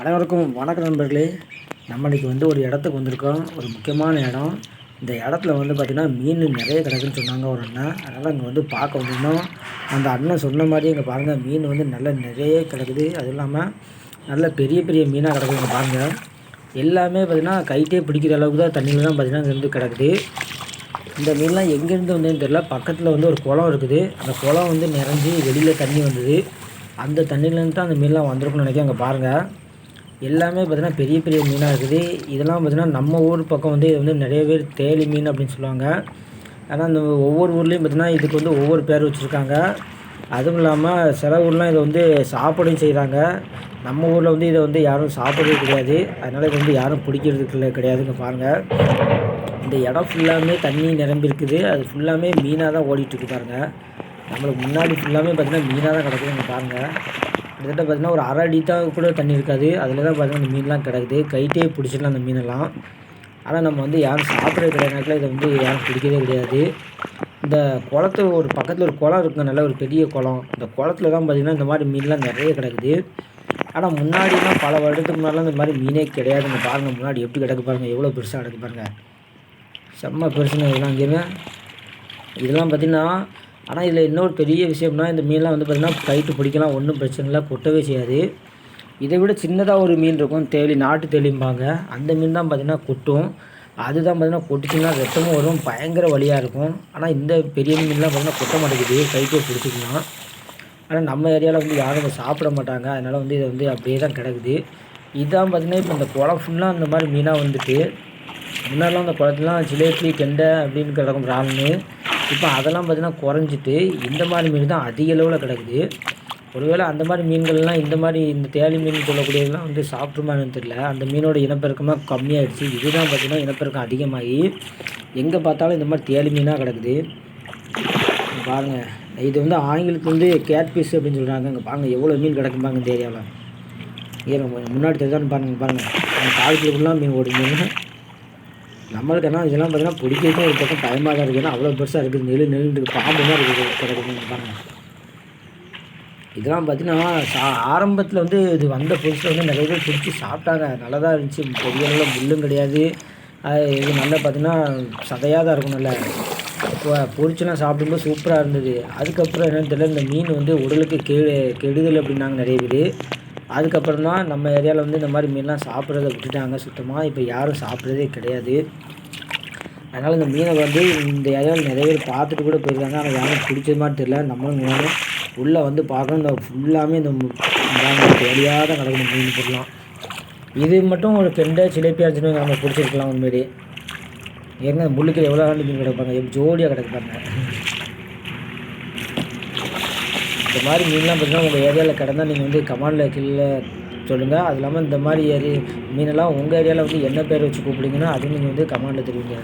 அனைவருக்கும் வணக்கம் நண்பர்களே. நம்ம வந்து ஒரு இடத்துக்கு வந்திருக்கோம். ஒரு முக்கியமான இடம். இந்த இடத்துல வந்து பார்த்திங்கன்னா மீன் நிறைய கிடக்குன்னு சொன்னாங்க ஒரு அண்ணன் அதனால் அங்கே வந்து பார்க்க வந்திருந்தோம். அந்த அண்ணன் சொன்ன மாதிரி இங்கே பாருங்கள் மீன் வந்து நல்ல நிறைய கிடக்குது. அதுவும் இல்லாமல் நல்ல பெரிய பெரிய மீனாக கிடக்குது இங்கே பாருங்கள் எல்லாமே பார்த்திங்கன்னா கைட்டே பிடிக்கிற அளவுக்கு தான் தண்ணியில் தான் பார்த்திங்கன்னா இங்கேருந்து கிடக்குது. இந்த மீன்லாம் எங்கேருந்து வந்ததுன்னு தெரியல. பக்கத்தில் வந்து ஒரு குளம் இருக்குது. அந்த குளம் வந்து நிறைஞ்சி வெளியில் தண்ணி வந்தது. அந்த தண்ணியிலேருந்து தான் அந்த மீன்லாம் வந்திருக்குன்னு நினைக்கிறேன். அங்கே பாருங்கள் எல்லாமே பார்த்திங்கன்னா பெரிய பெரிய மீனாக இருக்குது. இதெல்லாம் பார்த்திங்கன்னா நம்ம ஊர் பக்கம் வந்து இது வந்து நிறைய பேர் தேலி மீன் அப்படின்னு சொல்லுவாங்க. ஆனால் இந்த ஒவ்வொரு ஊர்லேயும் பார்த்திங்கன்னா இதுக்கு வந்து ஒவ்வொரு பேர் வச்சுருக்காங்க. அதுவும் இல்லாமல் சில ஊர்லாம் இதை வந்து சாப்பிடும் செய்கிறாங்க நம்ம ஊரில் வந்து இதை வந்து யாரும் சாப்பிட்றது கிடையாது. அதனால் இது வந்து யாரும் பிடிக்கிறதுக்கு இல்லை கிடையாதுங்க பாருங்கள் இந்த இடம் ஃபுல்லாமே தண்ணி நிரம்பியிருக்குது அது ஃபுல்லாமே மீனாக தான் ஓடிட்டுருக்கு பாருங்கள் நம்மளுக்கு முன்னாடி ஃபுல்லாமே பார்த்திங்கன்னா மீனாக தான் கிடக்குதுங்க பாருங்கள் கிட்டத்தட்ட பார்த்திங்கன்னா ஒரு அரை அடி தான் கூட தண்ணி இருக்காது. அதில் தான் பார்த்திங்கன்னா இந்த மீன்லாம் கிடக்குது. கைட்டே பிடிச்சிடலாம் அந்த மீனெல்லாம். ஆனால் நம்ம வந்து யாரும் சாப்பிட்றது கிடையாது. இதை வந்து யாரும் பிடிக்கவே கிடையாது. இந்த குளத்து ஒரு பக்கத்தில் ஒரு குளம் இருக்குது நல்ல ஒரு பெரிய குளம். இந்த குளத்துல தான் பார்த்திங்கன்னா இந்த மாதிரி மீன்லாம் நிறைய கிடக்குது. ஆனால் முன்னாடிலாம் பல வருடத்துக்கு முன்னாடிலாம் இந்த மாதிரி மீனே கிடையாதுங்க பாருங்கள் முன்னாடி எப்படி கிடக்கு பாருங்கள் எவ்வளோ பெருசாக கிடக்கு பாருங்கள் செம்ம பெருசுங்க இதெல்லாம் இங்கேங்க இதெல்லாம் பார்த்திங்கன்னா ஆனால் இதில் இன்னொரு பெரிய விஷயம்னா இந்த மீன்லாம் வந்து பார்த்திங்கன்னா கைட்டு பிடிக்கலாம் ஒன்றும் பிரச்சனை இல்லை கொட்டவே செய்யாது. இதை விட சின்னதாக ஒரு மீன் இருக்கும் தேலி நாட்டு தேலிம்பாங்க அந்த மீன் தான் பார்த்திங்கன்னா கொட்டும். அதுதான் பார்த்திங்கன்னா கொட்டுச்சுன்னா ரத்தமும் வரும் பயங்கர வழியாக இருக்கும். ஆனால் இந்த பெரிய மீன்லாம் பார்த்திங்கன்னா கொட்ட மாட்டேங்குது கைட்டே பிடிச்சிக்கலாம் ஆனால் நம்ம ஏரியாவில் வந்து யாரும் இதை சாப்பிட மாட்டாங்க. அதனால் வந்து இதை வந்து அப்படியே தான் கிடக்குது. இதான் பார்த்திங்கன்னா இப்போ இந்த குளம் ஃபுல்லாக அந்த மாதிரி மீனாக வந்துட்டு முன்னாடிலாம் அந்த குளத்துலாம் ஜிலேபி கெண்டை அப்படின்னு கிடக்கும் ராம்னு. இப்போ அதெல்லாம் பார்த்திங்கன்னா குறைஞ்சிட்டு இந்த மாதிரி மீன் தான் அதிக அளவில் கிடக்குது. ஒருவேளை அந்த மாதிரி மீன்கள்லாம் இந்த மாதிரி இந்த தேலி மீன் சொல்லக்கூடியதெல்லாம் வந்து சாப்பிட்ருமான்னு தெரியல. அந்த மீனோட இனப்பெருக்கமாக கம்மியாகிடுச்சு இதுதான் பார்த்திங்கன்னா இனப்பெருக்கம் அதிகமாகி எங்கே பார்த்தாலும் இந்த மாதிரி தேலி மீனாக கிடக்குது. பாருங்கள் இது வந்து ஆங்கிலத்துக்கு வந்து கேட்பீஸ் அப்படின்னு சொல்கிறாங்க இங்கே பாருங்கள் எவ்வளோ மீன் கிடக்கும் பாருங்க இந்த ஏரியாவில். ஏன் முன்னாடி தெரிஞ்சான்னு பாருங்கள் பாருங்கள் அந்த மீன் ஓடுங்க நம்மளுக்கு என்ன இதெல்லாம் பார்த்தீங்கன்னா பிடிக்கிறதுக்கும் ஒரு பக்கம் பயமாக தான் இருக்குதுன்னா அவ்வளோ பெருசாக இருக்குது. நெல் நெல் பாம்பு தான் இருக்குது. கிடக்குதுன்னு பாருங்கள் இதெல்லாம் பார்த்தீங்கன்னா சா ஆரம்பத்தில் வந்து இது வந்த புதுசில் வந்து நிறைய பேர் பிடிச்சி சாப்பிட்டாங்க. நல்லா தான் இருந்துச்சு. பெரிய அளவில் முள்ளும் கிடையாது. அது இது நல்லா பார்த்தீங்கன்னா சதையாக தான் இருக்கும் நல்லா. இப்போ பொரிச்சுலாம் சாப்பிடும்போது சூப்பராக இருந்தது. அதுக்கப்புறம் என்னென்னு தெரியல. இந்த மீன் வந்து உடலுக்கு கெடு கெடுதல் அப்படின்னாங்க நிறைய பேர். அதுக்கப்புறம் தான் நம்ம ஏரியாவில் வந்து இந்த மாதிரி மீன்லாம் சாப்பிட்றத விட்டுட்டாங்க. சுத்தமாக இப்போ யாரும் சாப்பிட்றதே கிடையாது. அதனால் இந்த மீனை வந்து இந்த ஏரியாவில் நிறைய பேர் பார்த்துட்டு கூட போயிருக்காங்க. ஆனால் யாரும் பிடிச்சது மாதிரி தெரியல. நம்மளும் வேணும் உள்ளே வந்து பார்க்கணும். இந்த ஃபுல்லாமே இந்த வழியாக தான் கிடக்கணும் மீன் பொருளாம் இது மட்டும் ஒரு கெண்டை சிலேப்பியாக இருந்துச்சுன்னு நம்ம பிடிச்சிருக்கலாம் உண்மையிலேயே ஏங்க முள்ளுக்கு எவ்வளோ ஆண்டு மீன் கிடப்பாங்க? எப்படி ஜோடியாக கிடக்குப்பாங்க இந்த மாதிரி மீன்லாம் பார்த்தீங்கன்னா உங்கள் ஏரியாவில் கிடந்தா நீங்கள் வந்து கமாண்டில் கீழே சொல்லுங்கள் அது இல்லாமல் இந்த மாதிரி ஏரி மீனெல்லாம் உங்கள் ஏரியாவில் வந்து என்ன பேர் வச்சு கூப்பிடுங்கன்னா அதுவும் நீங்கள் வந்து கமாண்டில் தெரிவிங்க.